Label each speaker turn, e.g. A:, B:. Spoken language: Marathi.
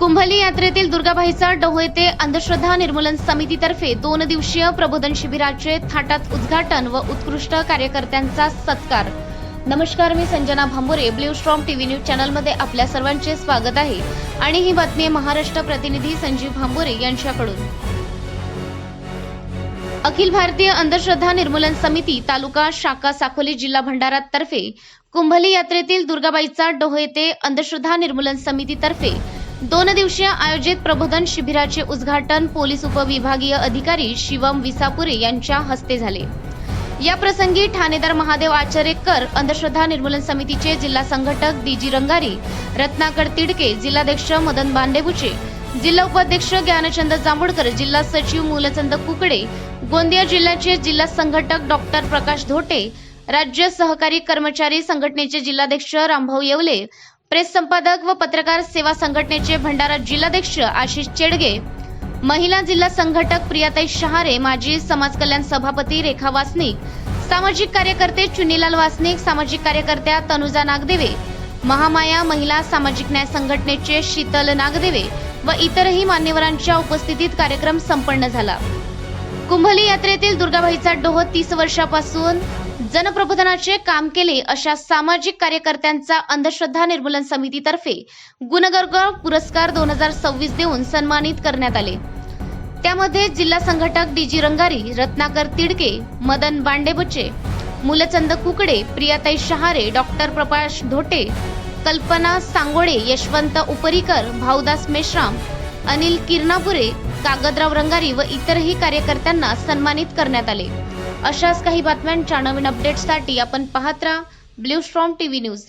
A: कुंभली यात्रेतील दुर्गाबाईचा डोह येथे अंधश्रद्धा निर्मूलन समितीतर्फे दोन दिवसीय प्रबोधन शिबिराचे थाटात उद्घाटन व उत्कृष्ट कार्यकर्त्यांचा सत्कार. नमस्कार मी Sanjana Bhambure blue storm TV news चॅनलमध्ये आपल्या सर्वांचे स्वागत आहे. आणि ही बातमी महाराष्ट्र प्रतिनिधी संजीव भांबुरे यांच्याकडून. अखिल भारतीय अंधश्रद्धा निर्मूलन समिती तालुका शाखा साखोली जिल्हा भंडारा तर्फे कुंभली यात्रेतील दुर्गाबाईचा डोह येथे अंधश्रद्धा निर्मूलन समितीतर्फे दोन दिवसीय आयोजित प्रबोधन शिबिराचे उद्घाटन पोलीस उपविभागीय अधिकारी शिवम विसापुरे यांच्या हस्ते झाले. या प्रसंगी ठाणेदार महादेव आचरेकर अंधश्रद्धा निर्मूलन समितीचे जिल्हा संघटक डीजी रंगारी रत्नाकर तिडके जिल्हाध्यक्ष मदन बांडेबुचे जिल्हा उपाध्यक्ष ज्ञानचंद जांभूडकर जिल्हा सचिव मूलचंद कुकडे गोंदिया जिल्ह्याचे जिल्हा संघटक डॉक्टर प्रकाश धोटे राज्य सहकारी कर्मचारी संघटनेचे जिल्हाध्यक्ष रामभाऊ येवले प्रेस संपादक व पत्रकार सेवा संघटनेचे भंडारा जिल्हाध्यक्ष आशिष चेडगे महिला जिल्हा संघटक प्रियाताई शहारे माजी समाज कल्याण सभापती रेखा वासनिक सामाजिक कार्यकर्ते चुनीलाल वासनिक सामाजिक कार्यकर्त्या तनुजा नागदेवे महामाया महिला सामाजिक न्याय संघटनेचे शीतल नागदेवे व इतरही मान्यवरांच्या उपस्थितीत कार्यक्रम संपन्न झाला. कुंभली यात्रेतील दुर्गाबाईचा डोह तीस वर्षापासून जनप्रबोधनाचे काम केले अशा सामाजिक कार्यकर्त्यांचा अंधश्रद्धा निर्मूलन समितीतर्फे गुणगर्ग पुरस्कार दोन हजार सव्वीस देऊन सन्मानित करण्यात आले. त्यामध्ये जिल्हा संघटक डीजी रंगारी रत्नाकर तिडके मदन बांडेबचे मुलचंद कुकडे प्रियाताई शहारे डॉक्टर प्रकाश धोटे कल्पना सांगोडे यशवंत उपरीकर भाऊदास मेश्राम अनिल किरणापुरे कागदराव रंगारी व इतरही कार्यकर्त्यांना सन्मानित करण्यात आले. अशाच काही बातम्यांच्या नवीन अपडेट्ससाठी आपण पाहत राहा. Blue storm TV news.